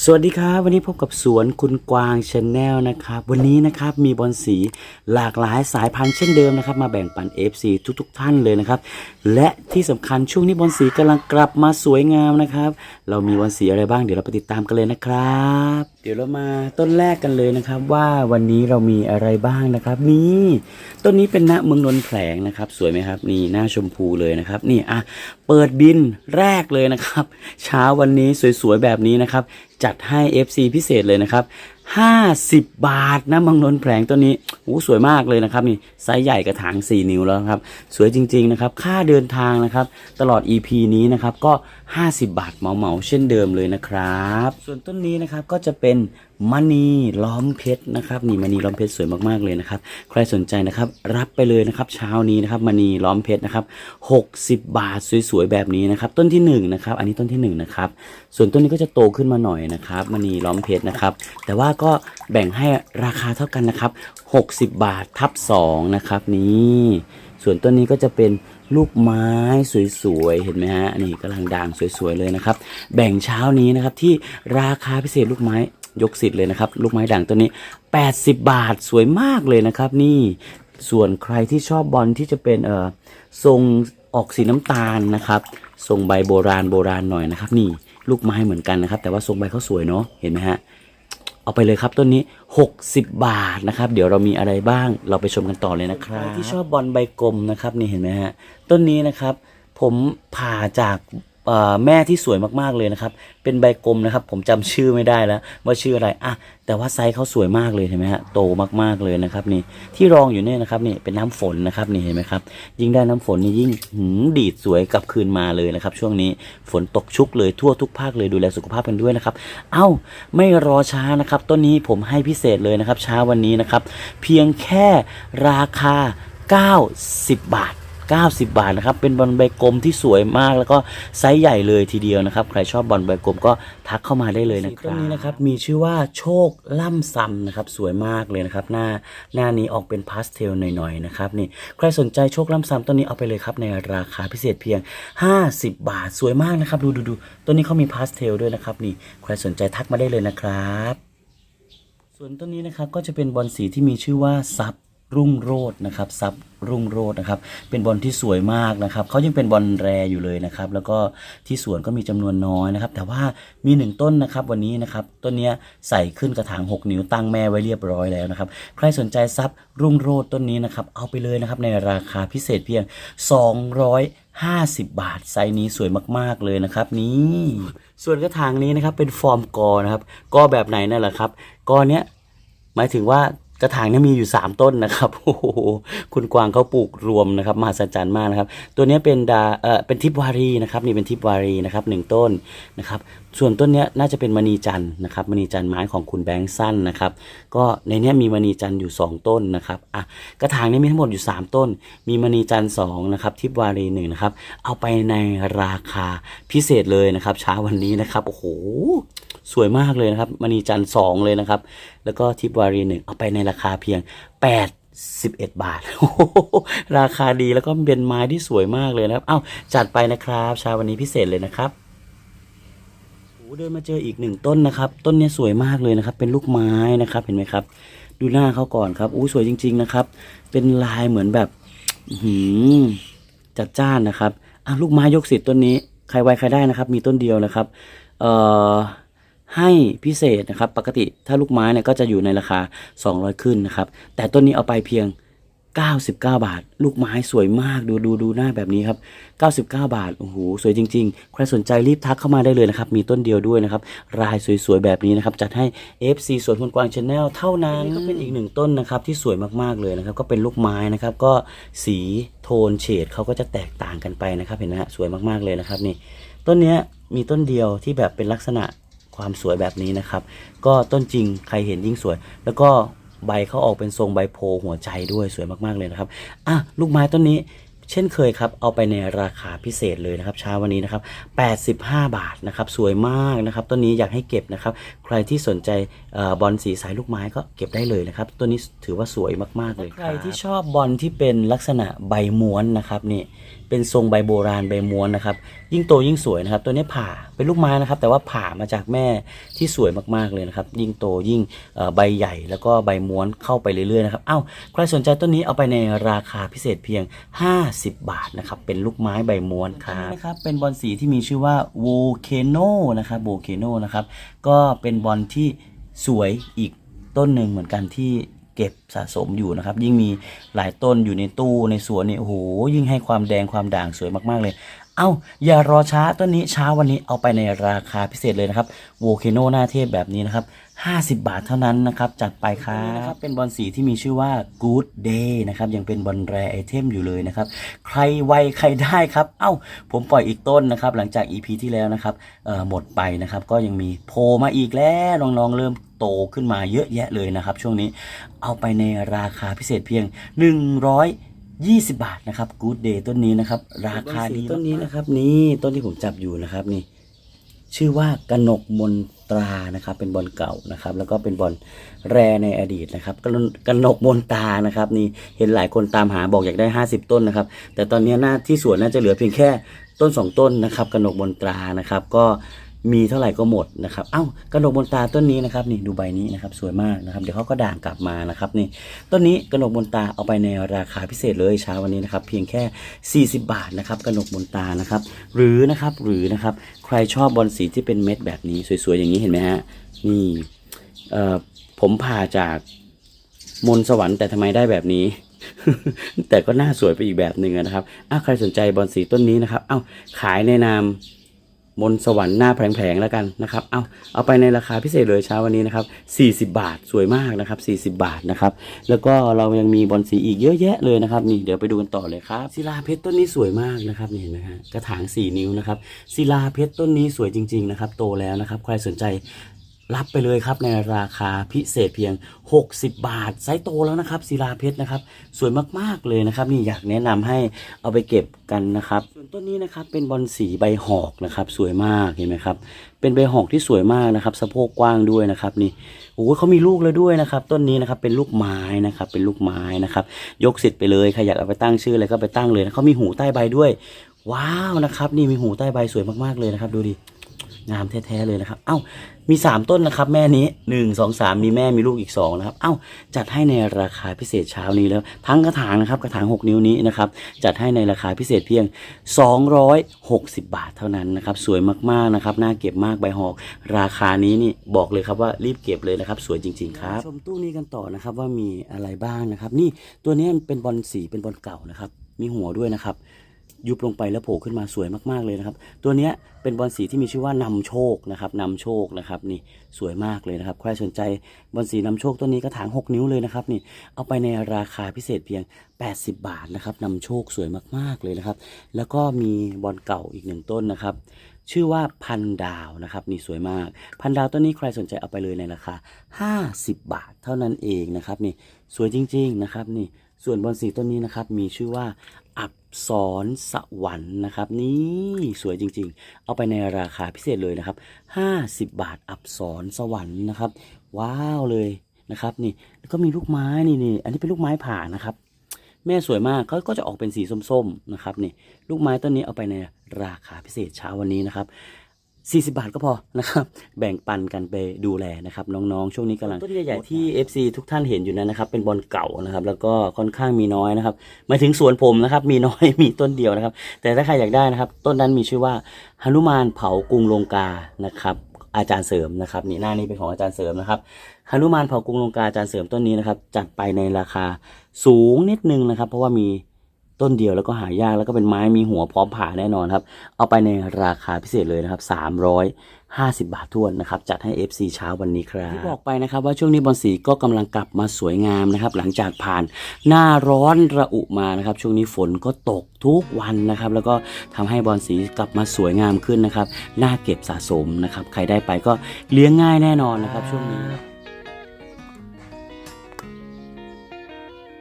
สวัสดีครับ วันนี้พบกับสวนคุณกวางชาแนลนะครับ วันนี้นะครับมีบอลสีหลากหลายสายพันธุ์เช่นเดิมนะครับ มาแบ่งปัน FC ทุกๆทท่านเลยนะครับ และที่สำคัญช่วงนี้บอลสีกำลังกลับมาสวยงามนะครับ เรามีบอลสีอะไรบ้างเดี๋ยวเราไปติดตามกันเลยนะครับ เดี๋ยวเรามาต้นแรกกันเลยนะครับ ว่าวันนี้เรามีอะไรบ้างนะครับ นี่ต้นนี้เป็นณเมืองนนแผลงนะครับ สวยไหมครับนี่หน้าชมพูเลยนะครับ นี่อะเปิดบินแรกเลยนะครับ เช้าวันนี้สวยๆแบบนี้นะครับจัดให้ FC พิเศษเลยนะครับ50บบาทนะมังนนแผลงตัวนี้โอ้สวยมากเลยนะครับนี่ไซส์ใหญ่กระถาง4นิ้วแล้วครับ สวยจริง ๆ นะครับ ค่าเดินทางนะครับ ตลอด EP นี้นะครับก็50บาทเหมาๆเช่นเดิมเลยนะครับ ส่วนต้นนี้นะครับก็จะเป็นมณีล้อมเพชรนะครับนี่มณีล้อมเพชรสวยมากๆเลยนะครับ ใครสนใจนะครับ รับไปเลยนะครับ เช้านี้นะครับมณีล้อมเพชรนะครับ60บาทสวยๆแบบนี้นะครับ ต้นที่1นนะครับ อันนี้ต้นที่1นะครับ ส่วนต้นนี้ก็จะโตขึ้นมาหน่อยนะครับมณีล้อมเพชรนะครับ แต่ว่าก็แบ่งให้ราคาเท่ากันนะครับ 60 บาททับ2นะครับนี่ส่วนต้นนี้ก็จะเป็นลูกไม้สวยๆ เห็นไหมฮะนี่กำลังด่างสวยๆเลยนะครับ แบ่งเช้านี้นะครับที่ราคาพิเศษลูกไม้ยกสิทธิ์เลยนะครับ ลูกไม้ด่างตัวนี้ 80 บาทสวยมากเลยนะครับ นี่ส่วนใครที่ชอบบอลที่จะเป็นเอ่อทรงออกสีน้ำตาลนะครับทรงใบโบราณโบราณหน่อยนะครับ นี่ลูกไม้เหมือนกันนะครับ แต่ว่าทรงใบเขาสวยเนาะเห็นไหมฮะ เอาไปเลยครับต้นนี้ 60 บาทนะครับ เดี๋ยวเรามีอะไรบ้างเราไปชมกันต่อเลยนะครับใครที่ชอบบอลใบกลมนะครับนี่เห็นไหมฮะต้นนี้นะครับ ผมผ่าจากเอ่อ แม่ที่สวยมากๆเลยนะครับ เป็นใบกลมนะครับ ผมจำชื่อไม่ได้แล้ว ว่าชื่ออะไรอะแต่ว่าไซส์เขาสวยมากเลยเห็นไหมฮะโตมากๆเลยนะครับนี่ที่รองอยู่เนี่ยนะครับนี่เป็นน้ำฝนนะครับนี่เห็นไหมครับ ยิ่งได้น้ำฝนนี่ยิ่งหืมดีดสวยกลับคืนมาเลยนะครับ ช่วงนี้ฝนตกชุกเลยทั่วทุกภาคเลยดูแลสุขภาพกันด้วยนะครับ เอ้าไม่รอช้านะครับ ต้นนี้ผมให้พิเศษเลยนะครับเช้าวันนี้นะครับ เพียงแค่ราคา 90 บาท 90 บาทนะครับ เป็นบอลใบกลมที่สวยมากแล้วก็ไซส์ใหญ่เลยทีเดียวนะครับ ใครชอบบอลใบกลมก็ทักเข้ามาได้เลยนะครับต้นนี้นะครับมีชื่อว่าโชคล่ำซำนะครับสวยมากเลยนะครับ หน้าหน้านี้ออกเป็นพาสเทลหน่อยๆนะครับนี่ใครสนใจโชคล่ำซำต้นนี้เอาไปเลยครับในราคาพิเศษเพียง 50 บาทสวยมากนะครับ ดูดูดูต้นนี้เขามีพาสเทลด้วยนะครับนี่ใครสนใจทักมาได้เลยนะครับ ส่วนต้นนี้นะครับก็จะเป็นบอลสีที่มีชื่อว่าซับ รุ่งโรจน์นะครับซับรุ่งโรจน์นะครับ เป็นบอลที่สวยมากนะครับเขายังเป็นบอลแรอยู่เลยนะครับ แล้วก็ที่สวนก็มีจำนวนน้อยนะครับ แต่ว่ามีหนึ่งต้นนะครับวันนี้นะครับต้นนี้ใส่ขึ้นกระถาง 6 นิ้วตั้งแม่ไว้เรียบร้อยแล้วนะครับ ใครสนใจซับรุ่งโรจน์ต้นนี้นะครับ เอาไปเลยนะครับในราคาพิเศษเพียง250 บาท ไซส์นี้สวยมากๆเลยนะครับ นี่ส่วนกระถางนี้นะครับเป็นฟอร์มกอนะครับกอแบบไหนนั่นแหละครับกอเนี้ยหมายถึงว่า กระถางนี้มีอยู่ 3 ต้นนะครับโอ้โหคุณกวางเขาปลูกรวมนะครับมหัศจรรย์มากนะครับ ตัวนี้เป็นดาเออเป็นทิพวารีนะครับนี่เป็นทิพวารีนะครับหนึ่งต้นนะครับ ส่วนต้นนี้น่าจะเป็นมณีจันทร์นะครับมณีจันทร์ไม้ของคุณแบงค์สั้นนะครับ ก็ในนี้มีมณีจันทร์อยู่ 2 ต้นนะครับอะกระถางนี้มีทั้งหมดอยู่ 3 ต้น มีมณีจันทร์2นะครับทิพวารีหนึ่งนะครับ เอาไปในราคาพิเศษเลยนะครับเช้าวันนี้นะครับโอ้โหสวยมากเลยนะครับมณีจันทร์สองเลยนะครับ แล้วก็ทิปวารีหนึ่งเอาไปในราคาเพียง 81บาทโอ้โหราคาดีแล้วก็เป็นไม้ที่สวยมากเลยนะครับ เอ้าจัดไปนะครับเช้าวันนี้พิเศษเลยนะครับ เดินมาเจออีกหนึ่งต้นนะครับ ต้นนี้สวยมากเลยนะครับ เป็นลูกไม้นะครับเห็นไหมครับ ดูหน้าเขาก่อนครับอู้สวยจริง ๆนะครับ เป็นลายเหมือนแบบหือจัดจ้านนะครับอะลูกไม้ยกสิทธิ์ต้นนี้ใครไวใครได้นะครับ มีต้นเดียวนะครับ เอ่อให้พิเศษนะครับ ปกติถ้าลูกไม้เนี่ยก็จะอยู่ในราคา 200 ขึ้นนะครับ แต่ต้นนี้เอาไปเพียง 99 บาท ลูกไม้สวยมากดูดูดูหน้าแบบนี้ครับ 99 บาทโอ้โหสวยจริง ๆ ใครสนใจรีบทักเข้ามาได้เลยนะครับ มีต้นเดียวด้วยนะครับ รายสวยๆ แบบนี้นะครับ จัดให้ FC สวนคุณกวางชาแนลเท่านั้นก็เป็นอีกหนึ่งต้นนะครับ ที่สวยมากๆเลยนะครับ ก็เป็นลูกไม้นะครับ ก็สีโทนเฉดเขาก็จะแตกต่างกันไปนะครับ เห็นไหมฮะสวยมากๆเลยนะครับนี่ต้นเนี้ยมีต้นเดียวที่แบบเป็นลักษณะความสวยแบบนี้นะครับ ก็ต้นจริงใครเห็นยิ่งสวย แล้วก็ ใบเขาออกเป็นทรงใบโพหัวใจด้วยสวยมากๆเลยนะครับอะลูกไม้ต้นนี้ เช่นเคยครับ เอาไปในราคาพิเศษเลยนะครับเช้าวันนี้นะครับ 85 บาทนะครับ สวยมากนะครับ ต้นนี้อยากให้เก็บนะครับ ใครที่สนใจออบอลสีสายลูกไม้ก็เก็บได้เลยนะครับ ต้นนี้ถือว่าสวยมากๆเลยใครที่ชอบบอลที่เป็นลักษณะใบม้วนนะครับนี่เป็นทรงใบโบราณใบม้วนนะครับ ยิ่งโตยิ่งสวยนะครับ ตัวนี้ผ่าเป็นลูกไม้นะครับ แต่ว่าผ่ามาจากแม่ที่สวยมากๆเลยนะครับ ยิ่งโตยิ่งใบใหญ่แล้วก็ใบม้วนเข้าไปเรื่อยๆนะครับเอ้าใครสนใจต้นนี้เอาไปในราคาพิเศษเพียง 50บาทนะครับ เป็นลูกไม้ใบม้วนครับนะครับ เป็นบอลสีที่มีชื่อว่าโวเคโนนะครับโวเคโนนะครับ ก็เป็นบอลที่สวยอีกต้นหนึ่งเหมือนกันที่เก็บสะสมอยู่นะครับ ยิ่งมีหลายต้นอยู่ในตู้ในสวนนี่โอ้โหยิ่งให้ความแดงความด่างสวยมากๆเลย เอ้าอย่ารอช้าต้นนี้เช้าวันนี้เอาไปในราคาพิเศษเลยนะครับโวเคโนหน้าเทพแบบนี้นะครับ50 บาทเท่านั้นนะครับจัดไปครับเป็นบอลสีที่มีชื่อว่า Good Day นะครับยังเป็นบอลแรไอเทมอยู่เลยนะครับใครไวใครได้ครับ เอ้า ผมปล่อยอีกต้นนะครับหลังจาก EP ที่แล้วนะครับหมดไปนะครับก็ยังมีโผล่มาอีกแล้วน้องๆเริ่มโตขึ้นมาเยอะแยะเลยนะครับช่วงนี้เอาไปในราคาพิเศษเพียง 100 20 บาทนะครับ Good Day ต้นนี้นะครับ ราคาดีต้นนี้นะครับ นี่ต้นที่ผมจับอยู่นะครับนี่ ชื่อว่ากนกมนตรานะครับ เป็นบอลเก่านะครับ แล้วก็เป็นบอลแรในอดีตนะครับกนกนกมนตานะครับ นี่เห็นหลายคนตามหาบอกอยากได้ 50 ต้นนะครับ แต่ตอนนี้หน้าที่สวนน่าจะเหลือเพียงแค่ต้น 2 ต้นนะครับกนกมนตรานะครับ ก็ มีเท่าไหร่ก็หมดนะครับ เอ้ากนกมนตาต้นนี้นะครับนี่ดูใบนี้นะครับสวยมากนะครับ เดี๋ยวเขาก็ด่างกลับมานะครับนี่ต้นนี้กนกมนตาเอาไปในราคาพิเศษเลยเช้าวันนี้นะครับ เพียงแค่ 40 บาทนะครับกนกมนตานะครับ หรือนะครับหรือนะครับใครชอบบอลสีที่เป็นเม็ดแบบนี้สวยๆอย่างนี้เห็นไหมฮะนี่เอ่อผมผ่าจากมนสวรรค์แต่ทำไมได้แบบนี้แต่ก็น่าสวยไปอีกแบบหนึ่งนะครับอ้าใครสนใจบอลสีต้นนี้นะครับ เอ้าขายในนาม มนสวรรค์หน้าแผลงๆแล้วกันนะครับเอาเอาไปในราคาพิเศษเลยเช้าวันนี้นะครับ40 บาทสวยมากนะครับ40 บาทนะครับแล้วก็เรายังมีบอลสีอีกเยอะแยะเลยนะครับนี่เดี๋ยวไปดูกันต่อเลยครับศิลาเพชรต้นนี้สวยมากนะครับนี่เห็นไหมฮะกระถาง 4 นิ้วนะครับศิลาเพชรต้นนี้สวยจริงๆนะครับโตแล้วนะครับใครสนใจ รับไปเลยครับในราคาพิเศษเพียง 60 บาทไซส์โตแล้วนะครับศิลาเพชรนะครับ สวยมากๆเลยนะครับ นี่อยากแนะนำให้เอาไปเก็บกันนะครับ ส่วนต้นนี้นะครับเป็นบอลสีใบหอกนะครับ สวยมากเห็นไหมครับ เป็นใบหอกที่สวยมากนะครับ สะโพกกว้างด้วยนะครับนี่โอ้โหเขามีลูกแล้วด้วยนะครับ ต้นนี้นะครับเป็นลูกไม้นะครับ เป็นลูกไม้นะครับ ยกสิทธิ์ไปเลยใครอยากเอาไปตั้งชื่ออะไรก็ไปตั้งเลยนะเขามีหูใต้ใบด้วย ว้าวนะครับ นี่มีหูใต้ใบสวยมากๆเลยนะครับ ดูดิงามแท้ๆเลยนะครับ เอ้า มี 3 ต้นนะครับ แม่นี้ 1 2 3 มีแม่มีลูกอีก 2 นะครับ เอ้า จัดให้ในราคาพิเศษเช้านี้แล้ว ทั้งกระถางนะครับ กระถาง 6 นิ้วนี้นะครับ จัดให้ในราคาพิเศษเพียง 260 บาทเท่านั้นนะครับ สวยมากๆนะครับ น่าเก็บมากใบหอก ราคานี้นี่บอกเลยครับว่ารีบเก็บเลยนะครับ สวยจริง ๆ ครับ ชมตู้นี้กันต่อนะครับว่ามีอะไรบ้างนะครับ นี่ตัวนี้เป็นบอลสีเป็นบอลเก่านะครับ มีหัวด้วยนะครับ ยุบลงไปแล้วโผล่ขึ้นมาสวยมากๆเลยนะครับ ตัวนี้เป็นบอลสีที่มีชื่อว่านำโชคนะครับนำโชคนะครับนี่สวยมากเลยนะครับใครสนใจบอลสีนำโชคต้นนี้กระถาง 6 นิ้วเลยนะครับนี่เอาไปในราคาพิเศษเพียง 80 บาทนะครับนำโชคสวยมากๆเลยนะครับ แล้วก็มีบอลเก่าอีกหนึ่งต้นนะครับชื่อว่าพันดาวนะครับนี่สวยมาก พันดาวต้นนี้ใครสนใจเอาไปเลยในราคา 50 บาทเท่านั้นเองนะครับนี่สวยจริง ๆนะครับนี่ส่วนบอลสีต้นนี้นะครับมีชื่อว่า อับสรสวรรค์นะครับ นี่สวยจริงๆ เอาไปในราคาพิเศษเลยนะครับ 50 บาทอับสรสวรรค์นะครับ ว้าวเลยนะครับนี่แล้วก็มีลูกไม้นี่นี่อันนี้เป็นลูกไม้ผ่านะครับ แม่สวยมากเขาก็จะออกเป็นสีส้มๆนะครับนี่ลูกไม้ต้นนี้เอาไปในราคาพิเศษเช้าวันนี้นะครับ 40 บาทก็พอนะครับ แบ่งปันกันไปดูแลนะครับ น้องๆ ช่วงนี้กำลังต้นใหญ่ๆที่ FC ทุกท่านเห็นอยู่นั้นนะครับ เป็นบอลเก่านะครับ แล้วก็ค่อนข้างมีน้อยนะครับหมายถึงสวนผมนะครับ มีน้อยมีต้นเดียวนะครับ แต่ถ้าใครอยากได้นะครับ ต้นนั้นมีชื่อว่าหนุมานเผากรุงลงกานะครับ อาจารย์เสริมนะครับนี่หน้านี้เป็นของอาจารย์เสริมนะครับหนุมานเผากรุงลงกาอาจารย์เสริมต้นนี้นะครับจัดไปในราคาสูงนิดนึงนะครับ เพราะว่ามี ต้นเดียวแล้วก็หายากแล้วก็เป็นไม้มีหัวพร้อมผ่าแน่นอนครับ เอาไปในราคาพิเศษเลยนะครับ 350 บาททวนนะครับ จัดให้ FC เช้าวันนี้ครับที่บอกไปนะครับว่าช่วงนี้บอลสีก็กำลังกลับมาสวยงามนะครับ หลังจากผ่านหน้าร้อนระอุมานะครับ ช่วงนี้ฝนก็ตกทุกวันนะครับ แล้วก็ทำให้บอลสีกลับมาสวยงามขึ้นนะครับน่าเก็บสะสมนะครับ ใครได้ไปก็เลี้ยงง่ายแน่นอนนะครับ ช่วงนี้